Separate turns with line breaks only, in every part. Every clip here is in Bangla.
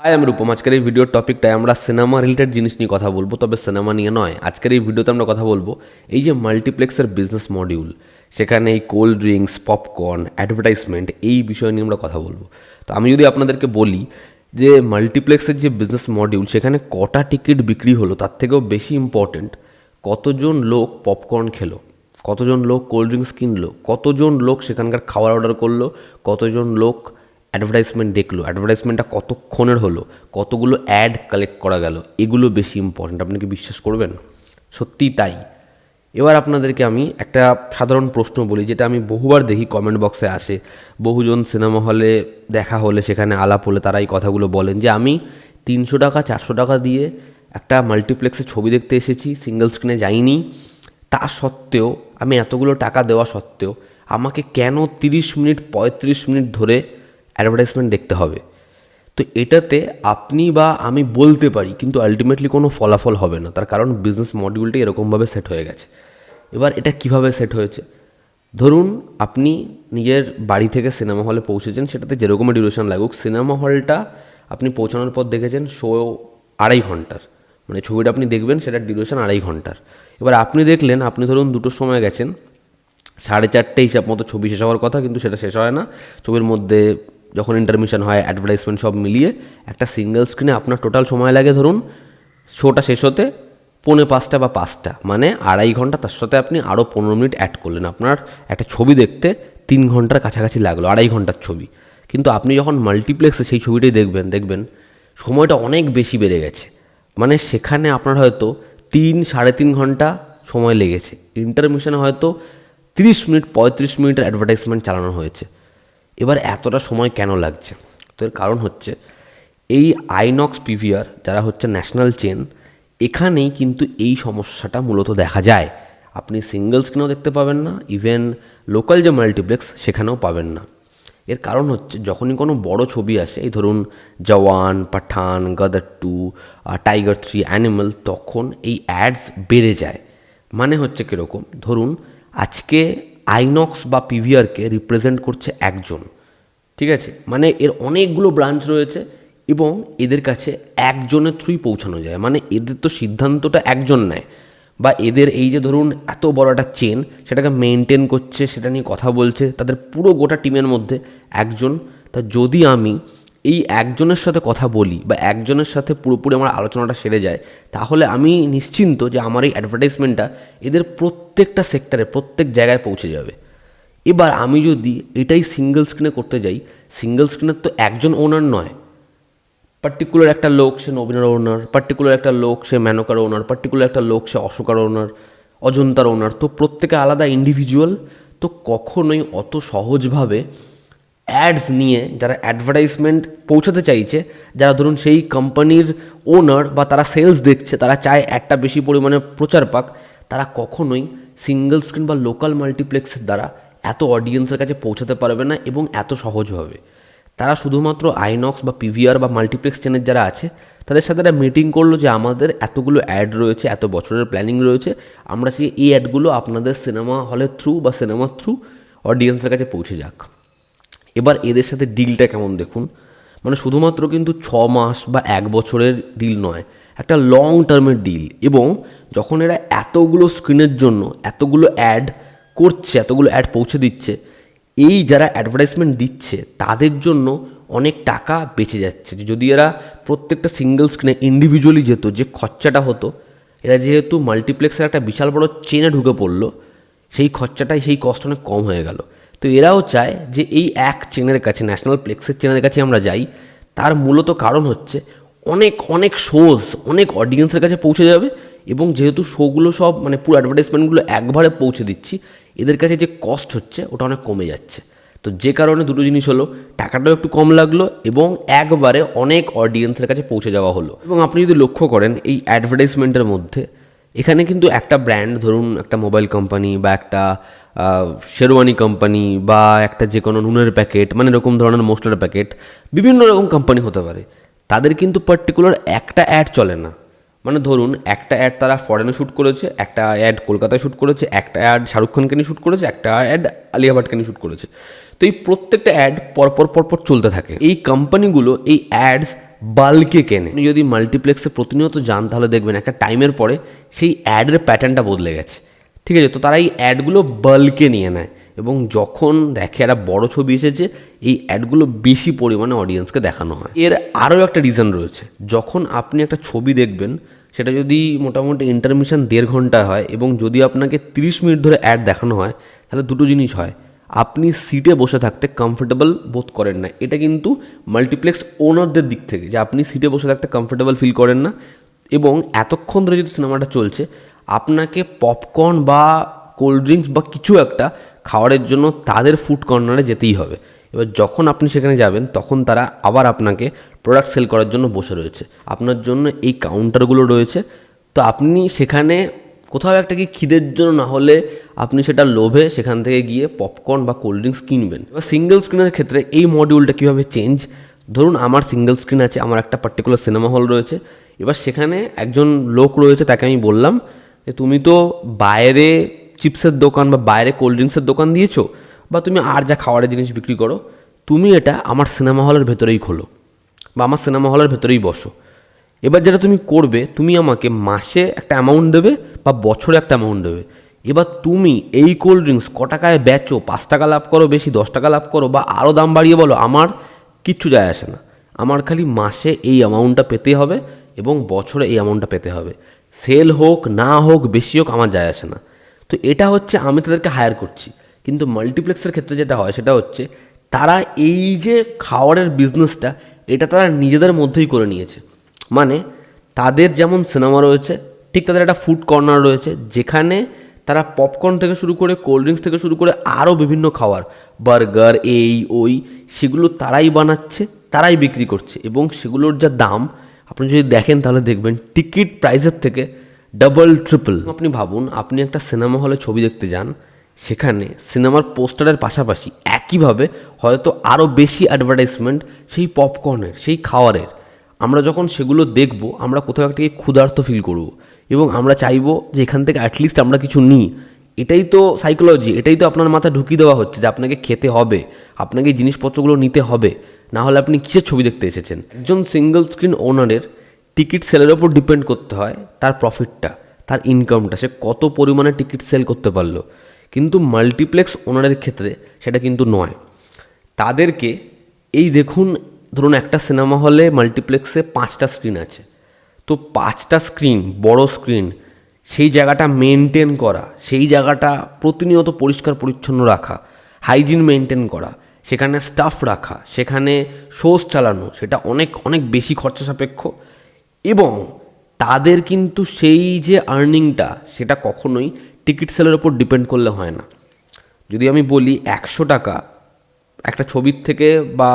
হাই আমি রূপম আজকের এই ভিডিওর টপিকটায় আমরা সিনেমা রিলেটেড জিনিস নিয়ে কথা বলব, তবে সিনেমা নিয়ে নয়। আজকের এই ভিডিওতে আমরা কথা বলব এই যে মাল্টিপ্লেক্সের বিজনেস মডিউল সেখানে এই কোল্ড ড্রিঙ্কস পপকর্ন অ্যাডভার্টাইজমেন্ট এই বিষয় নিয়ে আমরা কথা বলব। তো আমি যদি আপনাদেরকে বলি যে মাল্টিপ্লেক্সের যে বিজনেস মডিউল সেখানে কটা টিকিট বিক্রি হলো, তার থেকেও বেশি ইম্পর্টেন্ট কতজন লোক পপকর্ন খেলো, কতজন লোক কোল্ড ড্রিঙ্কস কিনলো, কতজন লোক সেখানকার খাবার অর্ডার করল, কতজন লোক অ্যাডভার্টাইজমেন্ট দেখল অ্যাডভার্টাইজমেন্টটা কতক্ষণের হলো, কতগুলো অ্যাড কালেক্ট করা গেল, এগুলো বেশি ইম্পর্ট্যান্ট আপনি কি বিশ্বাস করবেন? সত্যিই তাই। এবার আপনাদেরকে আমি একটা সাধারণ প্রশ্ন বলি, যেটা আমি বহুবার দেখি কমেন্ট বক্সে আসে। বহুজন সিনেমা হলে দেখা হলে, সেখানে আলাপ হলে তারা এই কথাগুলো বলেন যে, আমি তিনশো টাকা, চারশো টাকা দিয়ে একটা মাল্টিপ্লেক্সে ছবি দেখতে এসেছি সিঙ্গেল স্ক্রিনে যাইনি। তা সত্ত্বেও, আমি এতগুলো টাকা দেওয়া সত্ত্বেও, আমাকে কেন তিরিশ মিনিট, পঁয়ত্রিশ মিনিট ধরে অ্যাডভার্টাইজমেন্ট দেখতে হবে। তো এটাতে আপনি বা আমি বলতে পারি, কিন্তু আলটিমেটলি কোনো ফলাফল হবে না। তার কারণ বিজনেস মডিউলটি এরকমভাবে সেট হয়ে গেছে। এবার এটা কীভাবে সেট হয়েছে? ধরুন আপনি নিজের বাড়ি থেকে সিনেমা হলে পৌঁছেছেন, সেটাতে যেরকম ডিউরেশন লাগুক সিনেমা হলটা আপনি পৌঁছানোর পর দেখেছেন শো আড়াই ঘণ্টার। মানে ছবিটা আপনি দেখবেন, সেটার ডিউরেশন আড়াই ঘণ্টার। এবার আপনি দেখলেন, আপনি ধরুন দুটোর সময় গেছেন, সাড়ে চারটে হিসাব মতো ছবি শেষ হওয়ার কথা, কিন্তু সেটা শেষ হয় না। ছবির মধ্যে যখন ইন্টারমিশন হয় অ্যাডভার্টাইজমেন্ট সব মিলিয়ে একটা সিঙ্গেল স্ক্রিনে আপনার টোটাল সময় লাগে ধরুন শোটা শেষ হতে পৌনে পাঁচটা বা পাঁচটা মানে আড়াই ঘণ্টা, তার সাথে আপনি আরও পনেরো মিনিট অ্যাড করলেন। আপনার একটা ছবি দেখতে তিন ঘণ্টার কাছাকাছি লাগল, আড়াই ঘণ্টার ছবি। কিন্তু আপনি যখন মাল্টিপ্লেক্সে সেই ছবিটাই দেখবেন দেখবেন সময়টা অনেক বেশি বেড়ে গেছে। মানে সেখানে আপনার হয়তো তিন, সাড়ে তিন ঘণ্টা সময় লেগেছে। ইন্টারমিশনে হয়তো তিরিশ মিনিট, পঁয়ত্রিশ মিনিটের অ্যাডভার্টাইজমেন্ট চালানো হয়েছে। এবার এতটা সময় কেন লাগছে? তো এর কারণ হচ্ছে, এই আইনক্স পিভিআর যারা হচ্ছে ন্যাশনাল চেন, এখানেই কিন্তু এই সমস্যাটা মূলত দেখা যায়। আপনি সিঙ্গেল স্ক্রিনেও দেখতে পাবেন না ইভেন লোকাল যে মাল্টিপ্লেক্স সেখানেও পাবেন না। এর কারণ হচ্ছে, যখনই কোনো বড় ছবি আসে, এই ধরুন জওয়ান, পাঠান, গাদার টু টাইগার থ্রি অ্যানিমাল তখন এই অ্যাডস বেড়ে যায়। মানে হচ্ছে কীরকম? ধরুন, আজকে আইনক্স বা পিভিআরকে রিপ্রেজেন্ট করছে একজন। ঠিক আছে? মানে এর অনেকগুলো ব্রাঞ্চ রয়েছে এবং এদের কাছে একজনের থ্রুই পৌঁছানো যায়। মানে এদের তো সিদ্ধান্তটা একজন নেয়। বা এদের এই যে ধরুন এত বড় একটা চেন সেটাকে মেনটেন করছে, সেটা নিয়ে কথা বলছে, তাদের পুরো গোটা টিমের মধ্যে একজন। তা যদি আমি এই একজনের সাথে কথা বলি বা একজনের সাথে পুরোপুরি আমার আলোচনাটা সেরে যায়, তাহলে আমি নিশ্চিন্ত যে আমার এই অ্যাডভার্টাইজমেন্টটা এদের প্রত্যেকটা সেক্টরে প্রত্যেক জায়গায় পৌঁছে যাবে। এবার আমি যদি এটাই সিঙ্গেল স্ক্রিনে করতে যাই সিঙ্গেল স্ক্রিনের তো একজন ওনার নয়। পার্টিকুলার একটা লোক সে নবীনের ওনার পার্টিকুলার একটা লোক সে মেনকার ওনার পার্টিকুলার একটা লোক সে অশোকার ওনার অজন্তার ওনার তো প্রত্যেকে আলাদা ইন্ডিভিজুয়াল তো কখনোই অত সহজভাবে অ্যাডস নিয়ে যারা অ্যাডভার্টাইজমেন্ট পৌঁছাতে চাইছে, যারা ধরুন সেই কোম্পানির ওনার বা তারা সেলস দেখছে, তারা চায় একটা বেশি পরিমাণে প্রচার পাক, তারা কখনোই সিঙ্গেল স্ক্রিন বা লোকাল মাল্টিপ্লেক্সের দ্বারা এত অডিয়েন্সের কাছে পৌঁছাতে পারবে না এবং এত সহজ হবে। তারা শুধুমাত্র আইনক্স বা পিভিআর বা মাল্টিপ্লেক্স চ্যানেল যারা আছে, তাদের সাথে একটা মিটিং করল যে আমাদের এতগুলো অ্যাড রয়েছে, এত বছরের প্ল্যানিং রয়েছে, আমরা সেই এই অ্যাডগুলো আপনাদের সিনেমা হলের থ্রু বা সিনেমার থ্রু অডিয়েন্সের কাছে পৌঁছে যাক। এবার এদের সাথে ডিলটা কেমন দেখুন? মানে শুধুমাত্র কিন্তু ছ মাস বা এক বছরের ডিল নয়, একটা লং টার্মের ডিল এবং যখন এরা এতগুলো স্ক্রিনের জন্য, এতগুলো অ্যাড করছে, এতগুলো অ্যাড পৌঁছে দিচ্ছে, এই যারা অ্যাডভার্টাইজমেন্ট দিচ্ছে, তাদের জন্য অনেক টাকা বেঁচে যাচ্ছে। যদি এরা প্রত্যেকটা সিঙ্গেল স্ক্রিনে ইন্ডিভিজুয়ালি যেত, যে খরচাটা হতো, এরা যেহেতু মাল্টিপ্লেক্সের একটা বিশাল বড় চেনে ঢুকে পড়ল, সেই খরচাটাই সেই কষ্ট অনেক কম হয়ে গেল। তো এরাও চায় যে এই এক চেনের কাছে ন্যাশনাল প্লেক্সের চেনের কাছে আমরা যাই, তার মূলত কারণ হচ্ছে অনেক অনেক শোজ অনেক অডিয়েন্সের কাছে পৌঁছে যাবে এবং যেহেতু শোগুলো সব মানে পুরো অ্যাডভার্টাইজমেন্টগুলো একবারে পৌঁছে দিচ্ছি এদের কাছে যে কস্ট হচ্ছে, ওটা অনেক কমে যাচ্ছে। তো যে কারণে দুটো জিনিস হলো, টাকাটাও একটু কম লাগল এবং একবারে অনেক অডিয়েন্সের কাছে পৌঁছে যাওয়া হলো। এবং আপনি যদি লক্ষ্য করেন, এই অ্যাডভার্টাইজমেন্টের মধ্যে, এখানে কিন্তু একটা ব্র্যান্ড ধরুন একটা মোবাইল কোম্পানি বা একটা শেরওয়ানি কোম্পানি বা একটা যে কোনো নুনের প্যাকেট মানে এরকম ধরনের মশলার প্যাকেট বিভিন্ন রকম কোম্পানি হতে পারে। তাদের কিন্তু পার্টিকুলার একটা অ্যাড চলে না। মানে ধরুন, একটা অ্যাড তারা ফরেনে শ্যুট করেছে, একটা অ্যাড কলকাতায় শ্যুট করেছে, একটা অ্যাড শাহরুখ খানকে নিয়ে শ্যুট করেছে, একটা অ্যাড আলিয়া ভাটকে নিয়ে শ্যুট করেছে। তো এই প্রত্যেকটা অ্যাড পরপর পরপর চলতে থাকে। এই কোম্পানিগুলো এই অ্যাডস বাল্কে কেনে। যদি মাল্টিপ্লেক্সে প্রতিনিয়ত যান, তাহলে দেখবেন একটা টাইমের পরে সেই অ্যাডের প্যাটার্নটা বদলে গেছে। ঠিক আছে? তো তারা এই অ্যাডগুলো বাল্কে নিয়ে নেয়। এবং যখন দেখে একটা বড় ছবি এসেছে, এই অ্যাডগুলো বেশি পরিমাণে অডিয়েন্সকে দেখানো হয়। এর আরও একটা রিজন রয়েছে। যখন আপনি একটা ছবি দেখবেন সেটা যদি মোটামুটি ইন্টারমিশন দেড় ঘণ্টা হয় এবং যদি আপনাকে তিরিশ মিনিট ধরে অ্যাড দেখানো হয়, তাহলে দুটো জিনিস হয়। আপনি সিটে বসে থাকতে কমফোর্টেবল বোধ করেন না। এটা কিন্তু মাল্টিপ্লেক্স ওনারদের দিক থেকে যে আপনি সিটে বসে থাকতে কমফোর্টেবল ফিল করেন না এবং এতক্ষণ ধরে যদি সিনেমাটা চলছে, আপনাকে পপকর্ন বা কোল্ড ড্রিঙ্কস বা কিছু একটা খাওয়ারের জন্য তাদের ফুড কর্নারে যেতেই হবে। এবার যখন আপনি সেখানে যাবেন, তখন তারা আবার আপনাকে প্রোডাক্ট সেল করার জন্য বসে রয়েছে। আপনার জন্য এই কাউন্টারগুলো রয়েছে। তো আপনি সেখানে কোথাও একটা কি খিদের জন্য না হলে আপনি সেটা লোভে সেখান থেকে গিয়ে পপকর্ন বা কোল্ড ড্রিঙ্কস কিনবেন। এবার সিঙ্গেল স্ক্রিনের ক্ষেত্রে এই মডিউলটা কীভাবে চেঞ্জ ধরুন আমার সিঙ্গেল স্ক্রিন আছে, আমার একটা পার্টিকুলার সিনেমা হল রয়েছে। এবার সেখানে একজন লোক রয়েছে, তাকে আমি বললাম যে, তুমি তো বাইরে চিপসের দোকান বা বাইরে কোল্ড ড্রিঙ্কসের দোকান দিয়েছ বা তুমি আর যা খাওয়ারের জিনিস বিক্রি করো, তুমি এটা আমার সিনেমা হলের ভেতরেই খোলো। বা আমার সিনেমা হলের ভেতরেই বসো। এবার যেটা তুমি করবে, তুমি আমাকে মাসে একটা অ্যামাউন্ট দেবে বা বছরে একটা অ্যামাউন্ট দেবে। এবার তুমি এই কোল্ড ড্রিঙ্কস ক টাকায় বেচো, পাঁচ টাকা লাভ করো বেশি, দশ টাকা লাভ করো বা আরও দাম বাড়িয়ে বলো, আমার কিচ্ছু যায় আসে না। আমার খালি মাসে এই অ্যামাউন্টটা পেতে হবে এবং বছরে এই অ্যামাউন্টটা পেতে হবে। সেল হোক, না হোক, বেশি হোক, আমার যায় আসে না। তো এটা হচ্ছে আমি তাদেরকে হায়ার করছি। কিন্তু মাল্টিপ্লেক্সের ক্ষেত্রে যেটা হয়, সেটা হচ্ছে তারা এই যে খাওয়ারের বিজনেসটা এটা তারা নিজেদের মধ্যেই করে নিয়েছে। মানে তাদের যেমন সিনেমা রয়েছে, ঠিক তাদের একটা ফুড কর্নার রয়েছে, যেখানে তারা পপকর্ন থেকে শুরু করে কোল্ড ড্রিঙ্কস থেকে শুরু করে আরও বিভিন্ন খাবার বার্গার এই, ওই, সেগুলো তারাই বানাচ্ছে, তারাই বিক্রি করছে। এবং সেগুলোর যা দাম, আপনি যদি দেখেন তাহলে দেখবেন টিকিট প্রাইসের থেকে ডাবল ট্রিপল আপনি ভাবুন, আপনি একটা সিনেমা হলে ছবি দেখতে যান, সেখানে সিনেমার পোস্টারের পাশাপাশি একইভাবে হয়তো আরও বেশি অ্যাডভার্টাইজমেন্ট সেই পপকর্নের সেই খাওয়ারের। আমরা যখন সেগুলো দেখব, আমরা কোথাও একটা ক্ষুধার্ত ফিল করব এবং আমরা চাইব যে এখান থেকে অ্যাটলিস্ট আমরা কিছু নিই। এটাই তো সাইকোলজি এটাই তো আপনার মাথায় ঢুকিয়ে দেওয়া হচ্ছে যে আপনাকে খেতে হবে, আপনাকে জিনিসপত্রগুলো নিতে হবে। না হলে আপনি কিসের ছবি দেখতে এসেছেন? একজন সিঙ্গেল স্ক্রিন ওনারের টিকিট সেলের ওপর ডিপেন্ড করতে হয় তার প্রফিটটা তার ইনকামটা সে কত পরিমাণে টিকিট সেল করতে পারল? কিন্তু মাল্টিপ্লেক্স ওনারের ক্ষেত্রে সেটা কিন্তু নয়। তাদেরকে এই দেখুন, ধরুন একটা সিনেমা হলে মাল্টিপ্লেক্সে পাঁচটা স্ক্রিন আছে। তো পাঁচটা স্ক্রিন বড় স্ক্রিন সেই জায়গাটা মেনটেন করা, সেই জায়গাটা প্রতিনিয়ত পরিষ্কার পরিচ্ছন্ন রাখা হাইজিন মেনটেন করা, সেখানে স্টাফ রাখা, সেখানে শোজ চালানো, সেটা অনেক অনেক বেশি খরচা সাপেক্ষ এবং তাদের কিন্তু সেই যে আর্নিংটা সেটা কখনোই টিকিট সেলের ওপর ডিপেন্ড করলে হয় না। যদি আমি বলি একশো টাকা, একটা ছবির থেকে বা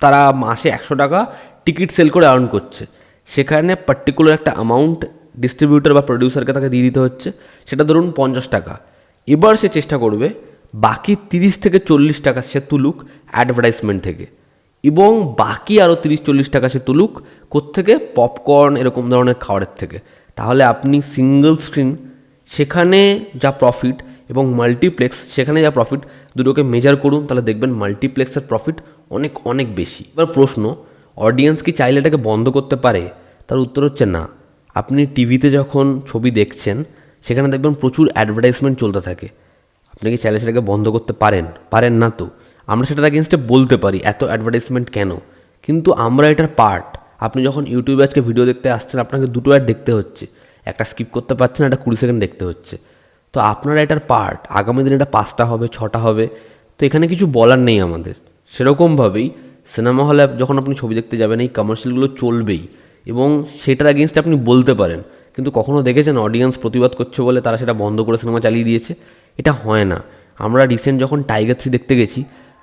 তারা মাসে একশো টাকা টিকিট সেল করে আর্ন করছে, সেখানে পার্টিকুলার একটা অ্যামাউন্ট ডিস্ট্রিবিউটার বা প্রডিউসারকে তাকে দিয়ে দিতে হচ্ছে, সেটা ধরুন পঞ্চাশ টাকা। এবার সে চেষ্টা করবে বাকি তিরিশ থেকে চল্লিশ টাকা সে তুলুক অ্যাডভার্টাইজমেন্ট থেকে এবং বাকি আরও তিরিশ চল্লিশ টাকা সে তুলুক কোত্থেকে? পপকর্ন এরকম ধরনের খাবারের থেকে। তাহলে আপনি সিঙ্গল স্ক্রিন সেখানে যা প্রফিট এবং মাল্টিপ্লেক্স সেখানে যা প্রফিট দুটোকে মেজার করুন, তাহলে দেখবেন মাল্টিপ্লেক্সের প্রফিট অনেক অনেক বেশি। এবার প্রশ্ন অডিয়েন্স কি চাইলে এটাকে বন্ধ করতে পারে? তার উত্তর হচ্ছে না। আপনি টিভিতে যখন ছবি দেখছেন, সেখানে দেখবেন প্রচুর অ্যাডভার্টাইজমেন্ট চলতে থাকে। আপনি কি চাইলে সেটাকে বন্ধ করতে পারেন? পারেন না তো। আমরা সেটার এগেনস্টে বলতে পারি, এত অ্যাডভার্টাইজমেন্ট কেন? কিন্তু আমরা এটার পার্ট আপনি যখন ইউটিউবে আজকে ভিডিও দেখতে আসছেন, আপনাকে দুটো অ্যাড দেখতে হচ্ছে। একটা স্কিপ করতে পারছেন একটা কুড়ি সেকেন্ড দেখতে হচ্ছে। তো আপনারা এটার পার্ট আগামী দিনে এটা পাঁচটা হবে, ছটা হবে, তো এখানে কিছু বলার নেই আমাদের। সেরকমভাবেই সিনেমা হলে যখন আপনি ছবি দেখতে যাবেন, এই কমার্শিয়ালগুলো চলবেই, এবং সেটার এগেনস্টে আপনি বলতে পারেন। কিন্তু কখনও দেখেছেন অডিয়েন্স প্রতিবাদ করছে বলে তারা সেটা বন্ধ করে সিনেমা চালিয়ে দিয়েছে? এটা হয় না। আমরা রিসেন্ট যখন টাইগার থ্রি দেখতে গেছি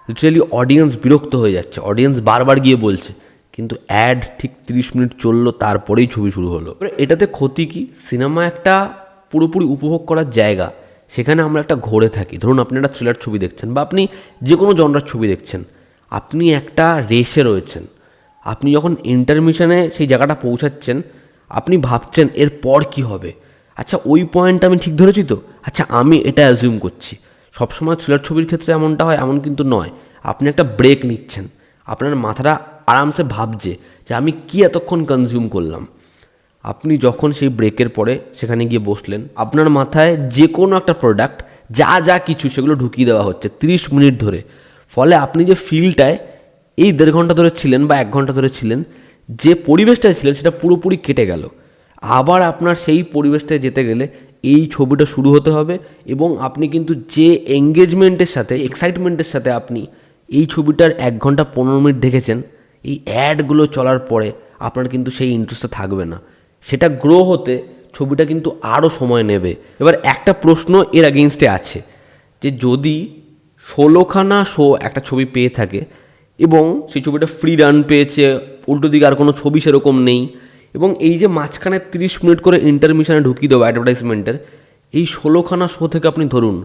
লিটারেলি অডিয়েন্স বিরক্ত হয়ে যাচ্ছে। অডিয়েন্স বারবার গিয়ে বলছে কিন্তু অ্যাড ঠিক তিরিশ মিনিট চলল, তারপরেই ছবি শুরু হলো। এটাতে ক্ষতি কি? সিনেমা একটা পুরোপুরি উপভোগ করার জায়গা। সেখানে আমরা একটা ঘোরে থাকি। ধরুন আপনি একটা থ্রিলার ছবি দেখছেন বা আপনি যে কোনো জনরার ছবি দেখছেন। আপনি একটা রেসে রয়েছেন। আপনি যখন ইন্টারমিশনে সেই জায়গাটা পৌঁছাচ্ছেন, আপনি ভাবছেন, এর পর কি হবে? আচ্ছা ওই পয়েন্টটা আমি ঠিক ধরেছি তো? আচ্ছা আমি এটা অ্যাজিউম করছি। সবসময় থ্রিলার ছবির ক্ষেত্রে এমনটা হয়, এমন কিন্তু নয়। আপনি একটা ব্রেক নিচ্ছেন। আপনার মাথাটা আরামসে ভাবছে যে আমি কি এতক্ষণ কনজিউম করলাম। আপনি যখন সেই ব্রেকের পরে সেখানে গিয়ে বসলেন, আপনার মাথায় যে কোনো একটা প্রোডাক্ট যা যা কিছু সেগুলো ঢুকিয়ে দেওয়া হচ্ছে তিরিশ মিনিট ধরে। ফলে আপনি যে ফিলটায় এই দেড় ঘণ্টা ধরে ছিলেন বা এক ঘণ্টা ধরে ছিলেন, যে পরিবেশটায় ছিলেন সেটা পুরোপুরি কেটে গেল। আবার আপনার সেই পরিবেশটায় যেতে গেলে এই ছবিটা শুরু হতে হবে এবং আপনি কিন্তু যে এঙ্গেজমেন্টের সাথে এক্সাইটমেন্টের সাথে আপনি এই ছবিটার এক ঘণ্টা পনেরো মিনিট দেখেছেন এই অ্যাডগুলো চলার পরে আপনার কিন্তু সেই ইন্টারেস্টটা থাকবে না। সেটা গ্রো হতে ছবিটা কিন্তু আরও সময় নেবে। এবার একটা প্রশ্ন এর অ্যাগেনস্টে আছে যে যদি ষোলোখানা শো একটা ছবি পেয়ে থাকে এবং সেই ছবিটা ফ্রি রান পেয়েছে, উল্টো দিকে আর কোনো ছবি সেরকম নেই এবং এই যে মাঝখানে তিরিশ মিনিট করে ইন্টারমিশনে ঢুকিয়ে দেবো অ্যাডভার্টাইজমেন্টের এই ষোলোখানা শো থেকে আপনি ধরুন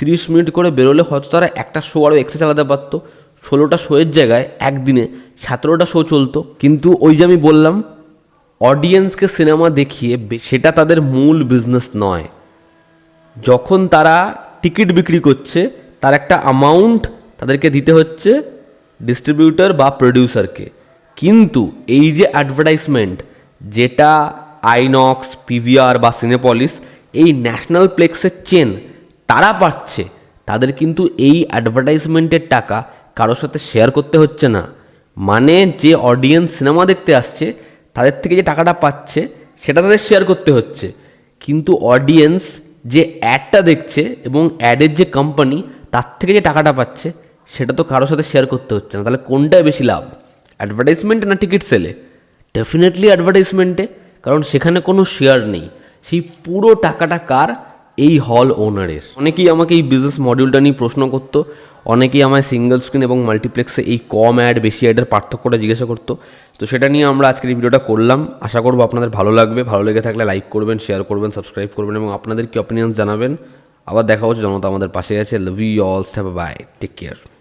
তিরিশ মিনিট করে বেরোলে হয়তো তারা একটা শো আরও এক্সট্রা চালাতে পারতো। ষোলোটা শোয়ের জায়গায় একদিনে সতেরোটা শো চলতো। কিন্তু ওই যে আমি বললাম অডিয়েন্সকে সিনেমা দেখিয়ে সেটা তাদের মূল বিজনেস নয়। যখন তারা টিকিট বিক্রি করছে, তার একটা অ্যামাউন্ট তাদেরকে দিতে হচ্ছে ডিস্ট্রিবিউটর বা প্রডিউসারকে কিন্তু এই যে অ্যাডভার্টাইজমেন্ট যেটা আইনক্স, পিভিআর বা সিনেপলিস এই ন্যাশনাল প্লেক্সের চেন, তারা পাচ্ছে। তাদের কিন্তু এই অ্যাডভার্টাইজমেন্টের টাকা কারোর সাথে শেয়ার করতে হচ্ছে না। মানে যে অডিয়েন্স সিনেমা দেখতে আসছে, তাদের থেকে যে টাকাটা পাচ্ছে, সেটা তাদের শেয়ার করতে হচ্ছে। কিন্তু অডিয়েন্স যে অ্যাডটা দেখছে এবং অ্যাডের যে কোম্পানি তার থেকে যে টাকাটা পাচ্ছে, সেটা তো কারোর সাথে শেয়ার করতে হচ্ছে না। তাহলে কোনটায় বেশি লাভ? অ্যাডভার্টাইজমেন্টে না টিকিট সেলে ডেফিনেটলি অ্যাডভার্টাইজমেন্টে কারণ সেখানে কোনো শেয়ার নেই। সেই পুরো টাকাটা কার? এই হল ওনারের অনেকেই আমাকে এই বিজনেস মডিউলটা নিয়ে প্রশ্ন করতো, অনেকেই আমায় সিঙ্গেল স্ক্রিন এবং মাল্টিপ্লেক্সে এই কম অ্যাড বেশি অ্যাডের পার্থক্যটা জিজ্ঞাসা করতো। তো সেটা নিয়ে আমরা আজকের এই ভিডিওটা করলাম। আশা করব আপনাদের ভালো লাগবে। ভালো লেগে থাকলে লাইক করবেন শেয়ার করবেন সাবস্ক্রাইব করবেন এবং আপনাদের কি অপিনিয়ন জানাবেন, আবার দেখা হচ্ছে জনতা আমাদের পাশে আছে। Love you all have bye take care